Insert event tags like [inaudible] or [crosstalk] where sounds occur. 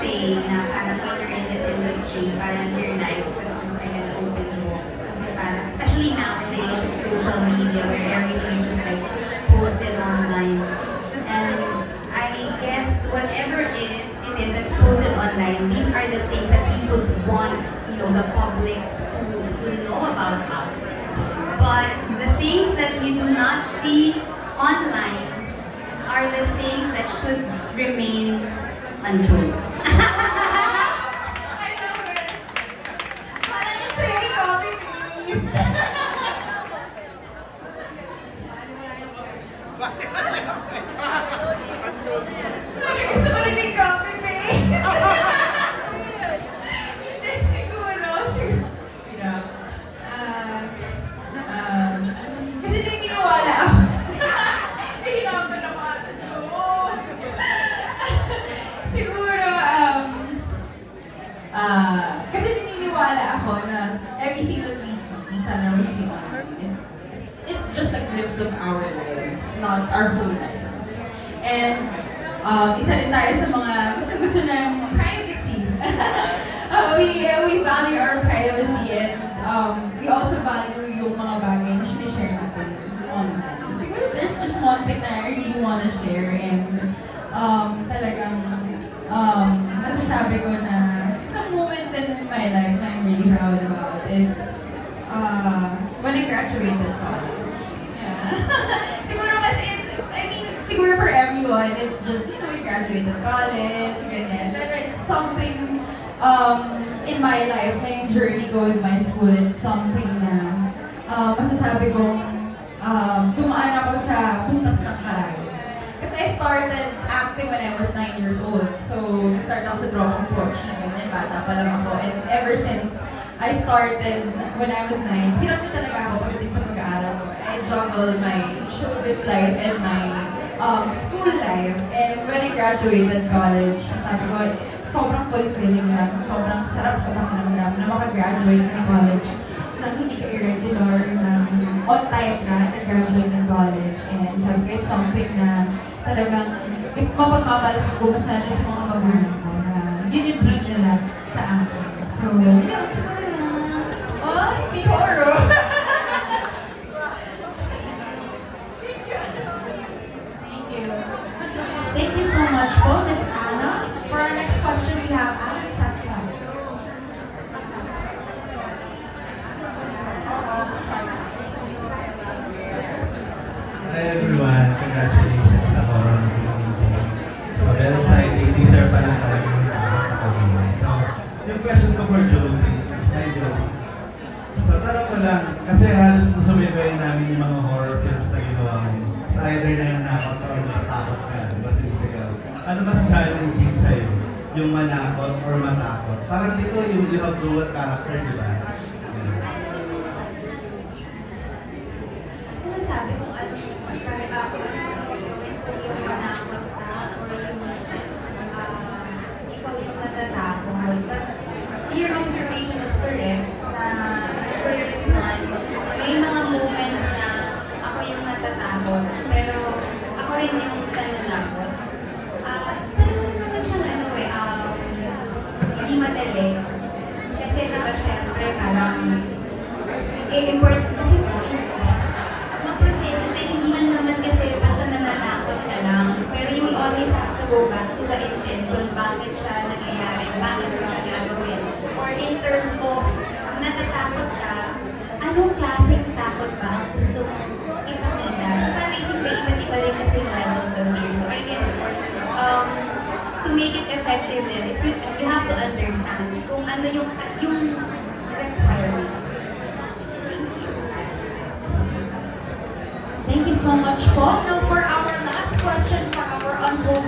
say na parang when you're in this industry, parang your life becomes like an open book. Kasi parang, especially now in the age of social media where everything is just like posted online. And I guess whatever it, it is that's posted online, these are the things that we would want, you know, the public to, to know about us. But the things that you do not see online are the things that should remain untold. Yeah. [laughs] of our lives, not our whole lives. And um, isa rin tayo sa mga gusto-gusto ng privacy. [laughs] Uh, we, uh, we value our privacy and um, we also value yung mga bagay na sinishare natin online. Siguro there's just one thing that I really want to share and um, talagang um, masasabi ko na isang moment in my life na I'm really proud about is uh, when I graduated college. Yeah. siguro kasi it's, I mean, siguro everyone, it's just, you know, you graduated college, ganyan. Pero it's something um, in my life, na journey ko with my school, it's something na uh, masasabi kong um, dumaan ako sa puntas ng karay. Kasi I started acting when I was 9 years old. So, nag-start ako sa Dropong Torch na ganyan, bata pa lang ako. And ever since I started when I was 9, hirap na talaga ako pagdating sa pag-aaral ko. I juggled my showbiz life and my um, school life. And when I graduated college, sabi ko, sobrang fulfilling lang, sobrang sarap sa pakiramdam na makagraduate ng college na hindi ka irregular, na on time ka, nag-graduate ng college. And sabi ko, it's something na talagang mapagmamalaki ko mas lalo sa mga magulang ko na yun yung big nila sa akin. So, yun, siguro for Jody, hi Jody. So, tanong ko lang, kasi halos sumibayin namin yung mga horror films na ginawa mo. Sa either nananakot ka or natatakot ka, di ba sinisigaw? Ano mas challenging sa'yo? Yung manakot or matakot? Parang dito yung you have dual character, di ba? Hindi madali. Kasi diba syempre parang eh, so much po. Now, for our last question for our Untold